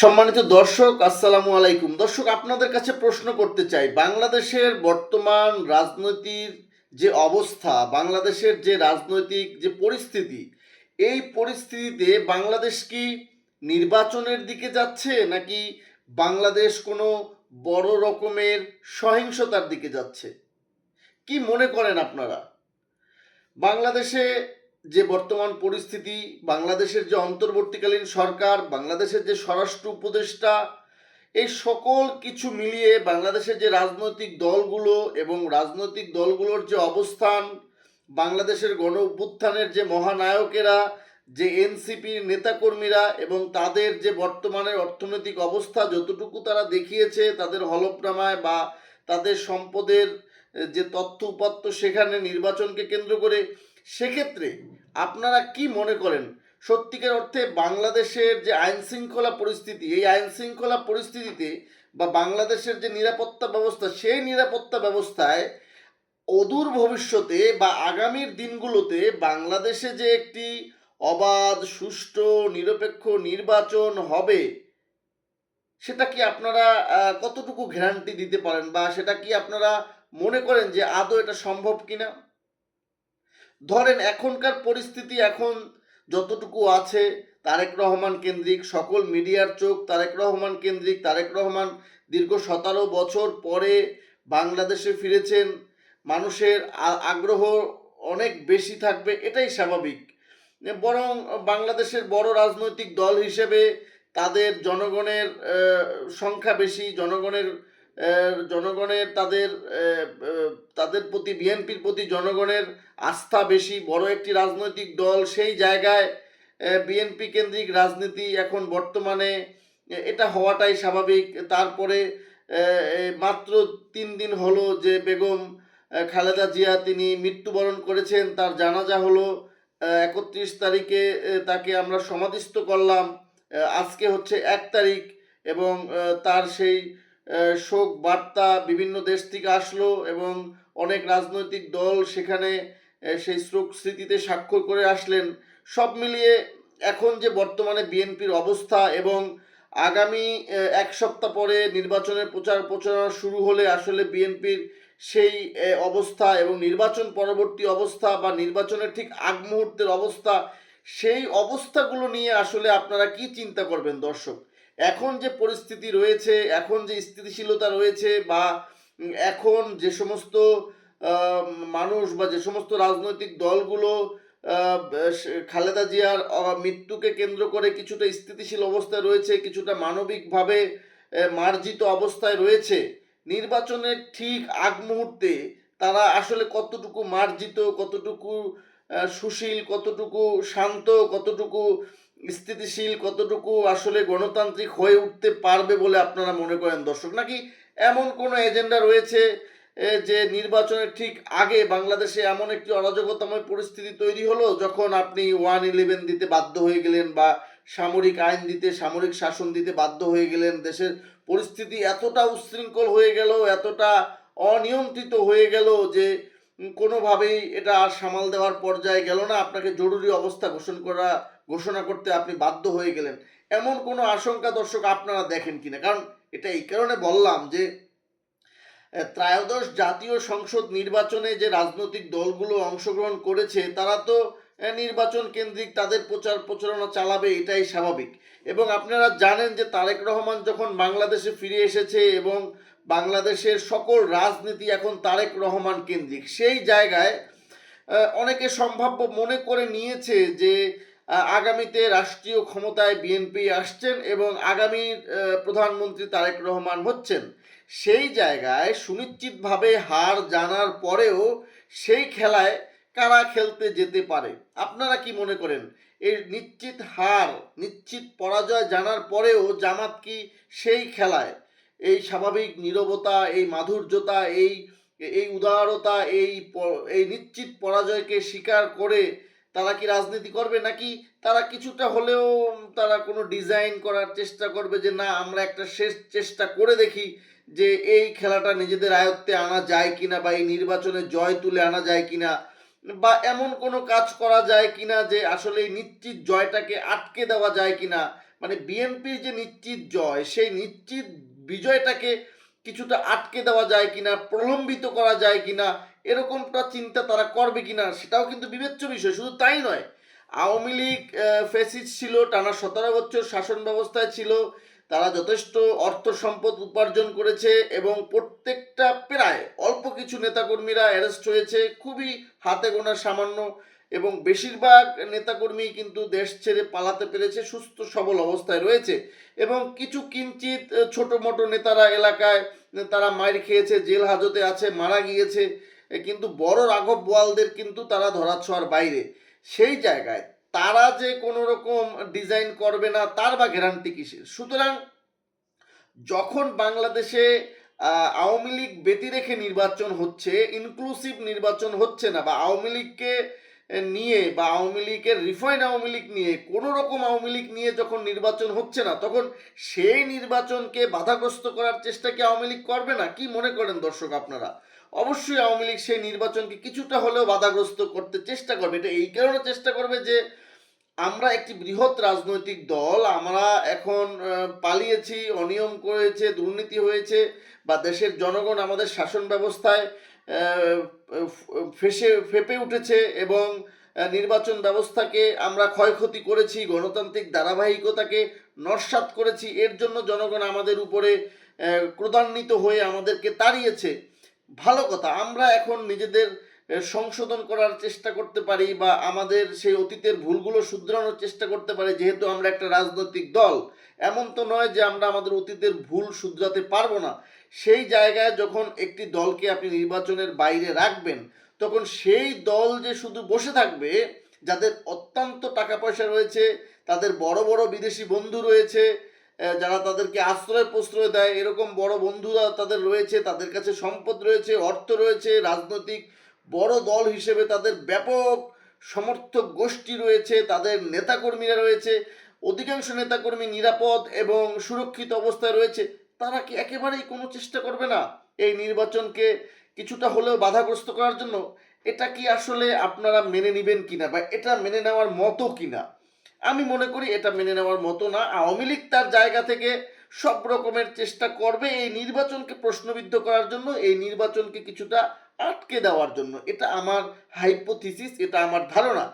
সম্মানিত দর্শক, আসসালামু আলাইকুম। দর্শক, আপনাদের কাছে প্রশ্ন করতে চাই, বাংলাদেশের বর্তমান রাজনৈতিক যে অবস্থা, বাংলাদেশের যে রাজনৈতিক যে পরিস্থিতি, এই পরিস্থিতিতে বাংলাদেশ কি নির্বাচনের দিকে যাচ্ছে, নাকি বাংলাদেশ কোনো বড় রকমের সহিংসতার দিকে যাচ্ছে? কি মনে করেন আপনারা? বাংলাদেশে যে বর্তমান পরিস্থিতি, বাংলাদেশের যে অন্তর্বর্তীকালীন সরকার, বাংলাদেশের যে স্বরাষ্ট্র উপদেষ্টা, এই সকল কিছু মিলিয়ে বাংলাদেশের যে রাজনৈতিক দলগুলো এবং রাজনৈতিক দলগুলোর যে অবস্থান, বাংলাদেশের গণ অভ্যুত্থানের যে মহানায়কেরা, যে এনসিপির নেতাকর্মীরা এবং তাদের যে বর্তমানের অর্থনৈতিক অবস্থা যতটুকু তারা দেখিয়েছে, তাদের হলফনামায় বা তাদের সম্পদের যে তথ্য উপাত্ত সেখানে নির্বাচনকে কেন্দ্র করে, সেক্ষেত্রে আপনারা কি মনে করেন? সত্যিকার অর্থে বাংলাদেশের যে আইন শৃঙ্খলা পরিস্থিতি, এই আইন শৃঙ্খলা পরিস্থিতিতে বা বাংলাদেশের যে নিরাপত্তা ব্যবস্থা, সেই নিরাপত্তা ব্যবস্থায় অদূর ভবিষ্যতে বা আগামীর দিনগুলোতে বাংলাদেশে যে একটি অবাধ, সুষ্ঠু, নিরপেক্ষ নির্বাচন হবে, সেটা কি আপনারা কতটুকু গ্যারান্টি দিতে পারেন বা সেটা কি আপনারা মনে করেন যে আদৌ এটা সম্ভব কিনা? ধরেন এখনকার পরিস্থিতি এখন যতটুকু আছে, তারেক রহমান কেন্দ্রিক, সকল মিডিয়ার চোখ তারেক রহমান কেন্দ্রিক, তারেক রহমান দীর্ঘ সতেরো বছর পরে বাংলাদেশে ফিরেছেন, মানুষের আগ্রহ অনেক বেশি থাকবে, এটাই স্বাভাবিক। বরং বাংলাদেশের বড় রাজনৈতিক দল হিসেবে তাদের জনগণের সংখ্যা বেশি, জনগণের জনগণের তাদের তাদের প্রতি, বিএনপির প্রতি জনগণের আস্থা বেশি। বড় একটি রাজনৈতিক দল, সেই জায়গায় বিএনপি কেন্দ্রিক রাজনীতি এখন বর্তমানে, এটা হওয়াটাই স্বাভাবিক। তারপরে মাত্র তিন দিন হলো যে বেগম খালেদা জিয়া তিনি মৃত্যুবরণ করেছেন, তার জানাজা হলো একত্রিশ তারিখে তাকে আমরা সমাধিস্থ করলাম আজকে হচ্ছে এক তারিখ এবং তার সেই শোক বার্তা বিভিন্ন দেশ থেকে আসলো এবং অনেক রাজনৈতিক দল সেখানে সেই শোক স্মৃতিতে স্বাক্ষর করে আসলেন। সব মিলিয়ে এখন যে বর্তমানে বিএনপির অবস্থা এবং আগামী এক সপ্তাহ পরে নির্বাচনের প্রচার প্রচারণা শুরু হলে আসলে বিএনপির সেই অবস্থা এবং নির্বাচন পরবর্তী অবস্থা বা নির্বাচনের ঠিক আগ মুহূর্তের অবস্থা, সেই অবস্থাগুলো নিয়ে আসলে আপনারা কি চিন্তা করবেন দর্শক? এখন যে পরিস্থিতি রয়েছে, এখন যে স্থিতিশীলতা রয়েছে বা এখন যে সমস্ত মানুষ বা যে সমস্ত রাজনৈতিক দলগুলো খালেদা জিয়ার মৃত্যুকে কেন্দ্র করে কিছুটা স্থিতিশীল অবস্থায় রয়েছে, কিছুটা মানবিকভাবে মার্জিত অবস্থায় রয়েছে, নির্বাচনের ঠিক আগ মুহূর্তে তারা আসলে কতটুকু মার্জিত, কতটুকু সুশীল, কতটুকু শান্ত, কতটুকু স্থিতিশীল কতটুকু আসলে গণতান্ত্রিক হয়ে উঠতে পারবে বলে আপনারা মনে করেন, দর্শক? নাকি এমন কোনো এজেন্ডা রয়েছে যে নির্বাচনের ঠিক আগে বাংলাদেশে এমন একটি অরাজকতাময় পরিস্থিতি তৈরি হলো যখন আপনি ওয়ান ইলেভেন দিতে বাধ্য হয়ে গেলেন বা সামরিক আইন দিতে, সামরিক শাসন দিতে বাধ্য হয়ে গেলেন, দেশের পরিস্থিতি এতটা উচ্ছৃঙ্খল হয়ে গেল, এতটা অনিয়ন্ত্রিত হয়ে গেল যে কোনোভাবেই এটা আর সামাল দেওয়ার পর্যায়ে গেল না। আপনাকে জরুরি অবস্থা ঘোষণা করা ঘোষণা করতে আপনি বাধ্য হয়ে গেলেন। এমন কোনো আশঙ্কা দর্শক আপনারা দেখেন কিনা? কারণ এটা এই কারণে বললাম যে ত্রয়োদশ জাতীয় সংসদ নির্বাচনে যে রাজনৈতিক দলগুলো অংশগ্রহণ করেছে, তারা তো নির্বাচন কেন্দ্রিক তাদের প্রচার প্রচারণা চালাবে, এটাই স্বাভাবিক। এবং আপনারা জানেন যে তারেক রহমান যখন বাংলাদেশে ফিরে এসেছে এবং বাংলাদেশের সকল রাজনীতি এখন তারেক রহমান কেন্দ্রিক, সেই জায়গায় অনেকে সম্ভাব্য মনে করে নিয়েছে যে আগামীতে রাষ্ট্রীয় ক্ষমতায় বিএনপি আসছেন এবং আগামীর আহ, প্রধানমন্ত্রী তারেক রহমান হচ্ছেন। সেই জায়গায় সুনিশ্চিতভাবে হার জানার পরেও সেই খেলায় কারা খেলতে যেতে পারে? আপনারা কি মনে করেন? এই নিশ্চিত হার নিশ্চিত পরাজয় জানার পরেও জামাত কি সেই খেলায়? এই স্বাভাবিক নীরবতা এই মাধুর্যতা এই এই উদারতা এই এই নিশ্চিত পরাজয়কে স্বীকার করে তারা কি রাজনীতি করবে নাকি তারা কিছুটা হলেও তারা কোনো ডিজাইন করার চেষ্টা করবে যে না, আমরা একটা শেষ চেষ্টা করে দেখি যে এই খেলাটা নিজেদের আয়ত্তে আনা যায় কিনা বা এই নির্বাচনে জয় তুলে আনা যায় কিনা বা এমন কোনো কাজ করা যায় কিনা যে আসলে এই নিশ্চিত জয়টাকে আটকে দেওয়া যায় কিনা। মানে বিএনপির যে নিশ্চিত জয়, সেই নিশ্চিত বিজয়টাকে কিছুটা আটকে দেওয়া যায় কিনা, প্রলম্বিত করা যায় কিনা, এরকমটা চিন্তা তারা করবে কিনা, সেটাও কিন্তু বিবেচ্য বিষয়, শুধু তাই নয়। আওয়ামী লীগ ফেসিস ছিল, টানা সতেরো বছর শাসন ব্যবস্থায় ছিল, তারা যথেষ্ট অর্থ সম্পদ উপার্জন করেছে এবং প্রত্যেকটা প্রায় অল্প কিছু নেতাকর্মীরা অ্যারেস্ট হয়েছে, খুবই হাতে গোনা সামান্য এবং বেশিরভাগ নেতাকর্মী কিন্তু দেশ ছেড়ে পালাতে পেরেছে, সুস্থ, সবল অবস্থায় রয়েছে এবং কিছু কিঞ্চিত ছোট মোটো নেতারা এলাকায় তারা মায়ের খেয়েছে, জেল হাজতে আছে, মারা গিয়েছে কিন্তু বড় রাঘব বোয়ালদের কিন্তু তারা ধরাছোঁয়ার বাইরে। সেই জায়গায় তারা যে কোনো রকম ডিজাইন করবে না, তার বা গ্যারান্টি কিসের? সুতরাং যখন বাংলাদেশে আওয়ামী লীগ ব্যতি রেখে নির্বাচন হচ্ছে ইনক্লুসিভ নির্বাচন হচ্ছে না বা আওয়ামী লীগকে নিয়ে বা আওয়ামী লীগের রিফাইন আওয়ামী লীগ নিয়ে, কোনো রকম আওয়ামী লীগ নিয়ে যখন নির্বাচন হচ্ছে না, তখন সেই নির্বাচনকে বাধাগ্রস্ত করার চেষ্টা কি আওয়ামী লীগ করবে না? কি মনে করেন দর্শক আপনারা? অবশ্যই আওয়ামী লীগ সেই নির্বাচনকে কিছুটা হলেও বাধাগ্রস্ত করতে চেষ্টা করবে। এটা এই কারণে চেষ্টা করবে যে আমরা একটি বৃহৎ রাজনৈতিক দল, আমরা এখন পালিয়েছি, অনিয়ম করেছে, দুর্নীতি হয়েছে বা দেশের জনগণ আমাদের শাসন ব্যবস্থায় ফেসে, ফেপে উঠেছে এবং নির্বাচন ব্যবস্থাকে আমরা ক্ষয়ক্ষতি করেছি, গণতান্ত্রিক ধারাবাহিকতাকে নস্বাত করেছি, এর জন্য জনগণ আমাদের উপরে ক্রোধান্বিত হয়ে আমাদেরকে তাড়িয়েছে। ভালো কথা, আমরা এখন নিজেদের সংশোধন করার চেষ্টা করতে পারি বা আমাদের সেই অতীতের ভুলগুলো শুধরানোর চেষ্টা করতে পারি, যেহেতু আমরা একটা রাজনৈতিক দল। এমন তো নয় যে আমরা আমাদের অতীতের ভুল শুধরাতে পারব না। সেই জায়গায় যখন একটি দলকে আপনি নির্বাচনের বাইরে রাখবেন, তখন সেই দল যে শুধু বসে থাকবে, যাদের অত্যন্ত টাকা পয়সা রয়েছে, তাদের বড় বড় বিদেশি বন্ধু রয়েছে যারা তাদেরকে আশ্রয় প্রশ্রয় দেয়, এরকম বড় বন্ধুরা তাদের রয়েছে, তাদের কাছে সম্পদ রয়েছে, অর্থ রয়েছে, রাজনৈতিক বড় দল হিসেবে তাদের ব্যাপক সমর্থক গোষ্ঠী রয়েছে, তাদের নেতাকর্মীরা রয়েছে, অধিকাংশ নেতাকর্মী নিরাপদ এবং সুরক্ষিত অবস্থায় রয়েছে। তারা কি একেবারেই কোনো চেষ্টা করবে না এই নির্বাচনকে কিছুটা হলেও বাধাগ্রস্ত করার জন্য? এটা কি আসলে আপনারা মেনে নেবেন কিনা বা এটা মেনে নেওয়ার মতো কিনা? আমি মনে করি এটা মেনে নেওয়ার মতো না। আওয়ামী লীগ তার জায়গা থেকে সব রকমের চেষ্টা করবে এই নির্বাচনকে প্রশ্নবিদ্ধ করার জন্য, এই নির্বাচনকে কিছুটা আটকে দেওয়ার জন্য। এটা আমার হাইপোথিসিস এটা আমার ধারণা।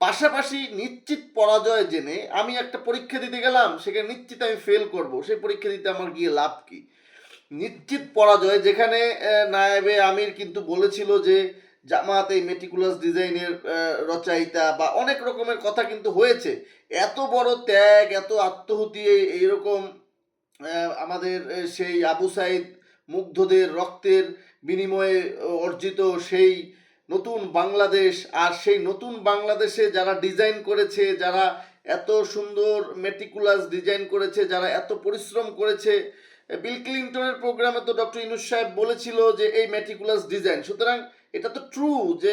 পাশাপাশি নিশ্চিত পরাজয় জেনে আমি একটা পরীক্ষা দিতে গেলাম, সেখানে নিশ্চিত আমি ফেল করব। সেই পরীক্ষা দিতে আমার গিয়ে লাভ কি? নিশ্চিত পরাজয় যেখানে নায়েবে আমির কিন্তু বলেছিল যে, জামাত এই মেটিকুলাস ডিজাইনের রচয়িতা বা অনেক রকমের কথা কিন্তু হয়েছে। এত বড় ত্যাগ, এত আত্মহুতি এইরকম আমাদের সেই আবু সাইদ মুগ্ধদের রক্তের বিনিময়ে অর্জিত সেই নতুন বাংলাদেশ আর সেই নতুন বাংলাদেশে যারা ডিজাইন করেছে, যারা এত সুন্দর মেটিকুলাস ডিজাইন করেছে, যারা এত পরিশ্রম করেছে বিল ক্লিন্টনের প্রোগ্রামে তো ডক্টর ইনুস সাহেব বলেছিল যে এই মেটিকুলাস ডিজাইন। সুতরাং এটা তো ট্রু যে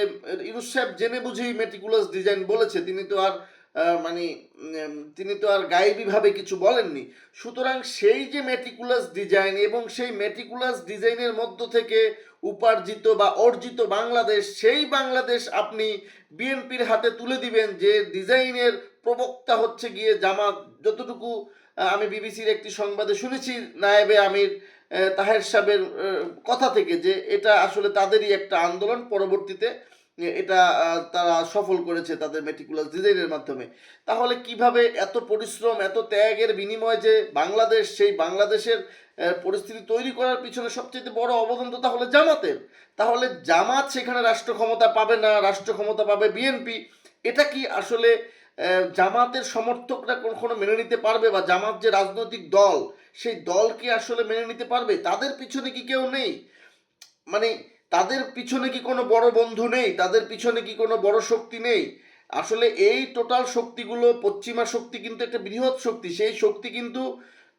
ইনুস সাহেব জেনে বুঝেই মেটিকুলাস ডিজাইন বলেছে, তিনি তো আর মানে তিনি তো আর গায়েবীভাবে কিছু বলেননি। সুতরাং সেই যে মেটিকুলাস ডিজাইন এবং সেই মেটিকুলাস ডিজাইনের মধ্য থেকে উপার্জিত বা অর্জিত বাংলাদেশ, সেই বাংলাদেশ আপনি বিএনপির হাতে তুলে দিবেন যে ডিজাইনের প্রবক্তা হচ্ছে গিয়ে জামাত। যতটুকু আমি বিবিসির একটি সংবাদে শুনেছি নায়েবে আমির তাহের সাহেবের কথা থেকে যে এটা আসলে তাদেরই একটা আন্দোলন। পরবর্তীতে এটা তারা সফল করেছে তাদের মেটিকুলাস ডিজাইনের মাধ্যমে। তাহলে কীভাবে এত পরিশ্রম, এত ত্যাগের বিনিময়ে যে বাংলাদেশ, সেই বাংলাদেশের পরিস্থিতি তৈরি করার পিছনে সবচেয়ে বড় অবদান তো তাহলে জামাতের। তাহলে জামাত সেখানে রাষ্ট্র ক্ষমতা পাবে না রাষ্ট্র ক্ষমতা পাবে বিএনপি এটা কি আসলে জামাতের সমর্থকরা কখনো মেনে নিতে পারবে বা জামাত যে রাজনৈতিক দল, সেই দল কি আসলে মেনে নিতে পারবে? তাদের পিছনে কি কেউ নেই? মানে তাদের পিছনে কি কোনো বড় বন্ধু নেই? তাদের পিছনে কি কোনো বড় শক্তি নেই? আসলে এই টোটাল শক্তিগুলো পশ্চিমা শক্তি কিন্তু একটা বৃহৎ শক্তি। সেই শক্তি কিন্তু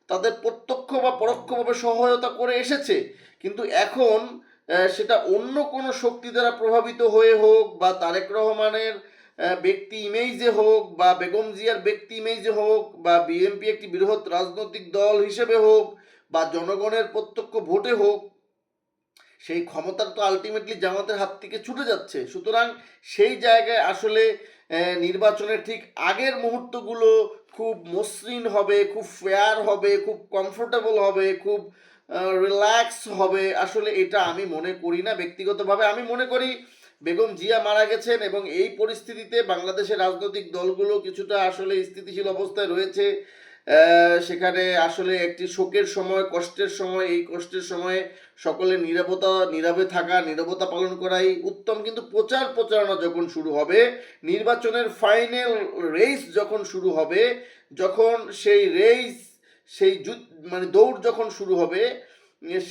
তাদের প্রত্যক্ষ বা পরোক্ষভাবে সহায়তা করে এসেছে। কিন্তু এখন সেটা অন্য কোনো শক্তি দ্বারা প্রভাবিত হয়ে হোক বা তারেক রহমানের ব্যক্তি ইমেজে হোক বা বেগম জিয়ার ব্যক্তি ইমেজে হোক বা বিএনপি একটি বৃহৎ রাজনৈতিক দল হিসেবে হোক বা জনগণের প্রত্যক্ষ ভোটে হোক সেই ক্ষমতার তো আলটিমেটলি জামাতের হাত থেকে ছুটে যাচ্ছে। সুতরাং সেই জায়গায় আসলে নির্বাচনের ঠিক আগের মুহূর্তগুলো খুব মসৃণ হবে, খুব ফেয়ার হবে, খুব কমফোর্টেবল হবে, খুব রিল্যাক্স হবে। আসলে এটা আমি মনে করি না ব্যক্তিগতভাবে। আমি মনে করি বেগম জিয়া মারা গেছেন এবং এই পরিস্থিতিতে বাংলাদেশের রাজনৈতিক দলগুলো কিছুটা আসলে স্থিতিশীল অবস্থায় রয়েছে। সেখানে আসলে একটি শোকের সময়, কষ্টের সময়, এই কষ্টের সময়ে সকলে নিরাপত্তা নীরবে থাকা, নীরবতা পালন করাই উত্তম। কিন্তু প্রচার প্রচারণা যখন শুরু হবে, নির্বাচনের ফাইনাল রেস যখন শুরু হবে, যখন সেই রেস সেই মানে দৌড় যখন শুরু হবে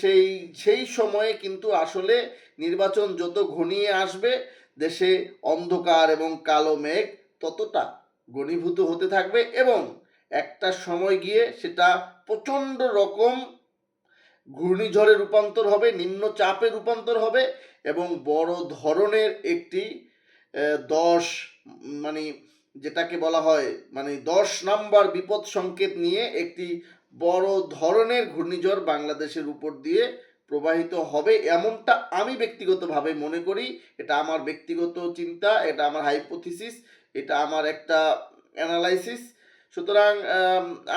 সেই সেই সময়ে কিন্তু আসলে নির্বাচন যত ঘনিয়ে আসবে, দেশে অন্ধকার এবং কালো মেঘ ততটা ঘনীভূত হতে থাকবে এবং একটা সময় গিয়ে সেটা প্রচণ্ড রকম ঘূর্ণিঝড়ে রূপান্তর হবে, নিম্নচাপে রূপান্তর হবে এবং বড় ধরনের একটি দশ মানে যেটাকে বলা হয় মানে দশ নাম্বার বিপদ সংকেত নিয়ে একটি বড় ধরনের ঘূর্ণিঝড় বাংলাদেশের উপর দিয়ে প্রবাহিত হবে। এমনটা আমি ব্যক্তিগতভাবে মনে করি। এটা আমার ব্যক্তিগত চিন্তা, এটা আমার হাইপোথিসিস এটা আমার একটা অ্যানালাইসিস সুতরাং,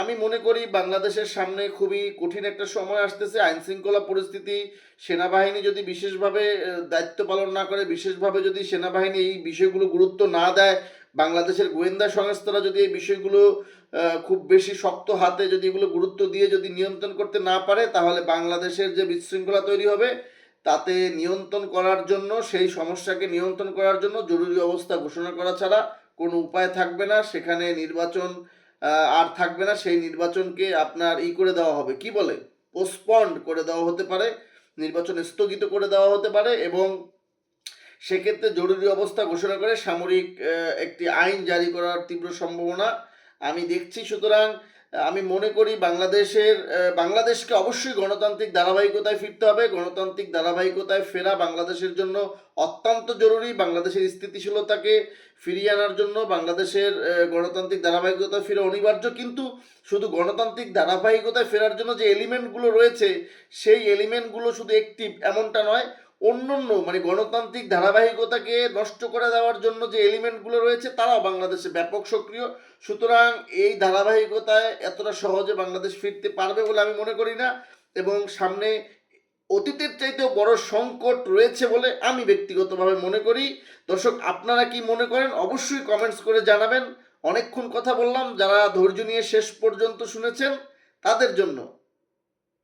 আমি মনে করি বাংলাদেশের সামনে খুবই কঠিন একটা সময় আসতেছে। আইন শৃঙ্খলা পরিস্থিতি, সেনাবাহিনী যদি বিশেষভাবে দায়িত্ব পালন না করে, বিশেষভাবে যদি সেনাবাহিনী এই বিষয়গুলো গুরুত্ব না দেয়, বাংলাদেশের গোয়েন্দা সংস্থারা যদি এই বিষয়গুলো খুব বেশি শক্ত হাতে যদি এগুলো গুরুত্ব দিয়ে যদি নিয়ন্ত্রণ করতে না পারে, তাহলে বাংলাদেশের যে বিশৃঙ্খলা তৈরি হবে, তাতে নিয়ন্ত্রণ করার জন্য, সেই সমস্যাকে নিয়ন্ত্রণ করার জন্য জরুরি অবস্থা ঘোষণা করা ছাড়া কোনো উপায় থাকবে না। সেখানে নির্বাচন আর থাকবে না, সেই নির্বাচনকে আপনার ই করে দেওয়া হবে। কি বলে? পোস্টপন্ড করে দেওয়া হতে পারে, নির্বাচন স্থগিত করে দেওয়া হতে পারে এবং সেক্ষেত্রে জরুরি অবস্থা ঘোষণা করে সামরিক একটি আইন জারি করার তীব্র সম্ভাবনা আমি দেখছি। সুতরাং আমি মনে করি বাংলাদেশের বাংলাদেশকে অবশ্যই গণতান্ত্রিক ধারাবাহিকতায় ফিরতে হবে। গণতান্ত্রিক ধারাবাহিকতায় ফেরা বাংলাদেশের জন্য অত্যন্ত জরুরি। বাংলাদেশের স্থিতিশীলতাকে ফিরিয়ে আনার জন্য বাংলাদেশের গণতান্ত্রিক ধারাবাহিকতায় ফেরা অনিবার্য। কিন্তু শুধু গণতান্ত্রিক ধারাবাহিকতায় ফেরার জন্য যে এলিমেন্টগুলো রয়েছে, সেই এলিমেন্টগুলো শুধু একটিভ এমনটা নয় অন্যান্য মানে গণতান্ত্রিক ধারাবাহিকতাকে নষ্ট করে দেওয়ার জন্য যে এলিমেন্টগুলো রয়েছে, তারাও বাংলাদেশে ব্যাপক সক্রিয়। সুতরাং এই ধারাবাহিকতায় এতটা সহজে বাংলাদেশ ফিরতে পারবে বলে আমি মনে করি না এবং সামনে অতীতের চাইতেও বড় সংকট রয়েছে বলে আমি ব্যক্তিগতভাবে মনে করি। দর্শক, আপনারা কি মনে করেন? অবশ্যই কমেন্টস করে জানাবেন। অনেকক্ষণ কথা বললাম, যারা ধৈর্য নিয়ে শেষ পর্যন্ত শুনেছেন, তাদের জন্য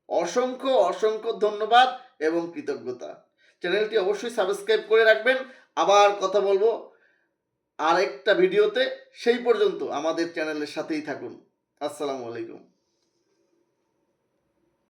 অসংখ্য অসংখ্য ধন্যবাদ এবং কৃতজ্ঞতা। চ্যানেলটি অবশ্যই সাবস্ক্রাইব করে রাখবেন। আবার কথা বলব আরেকটা ভিডিওতে। সেই পর্যন্ত আমাদের চ্যানেলের সাথেই থাকুন। আসসালামু আলাইকুম।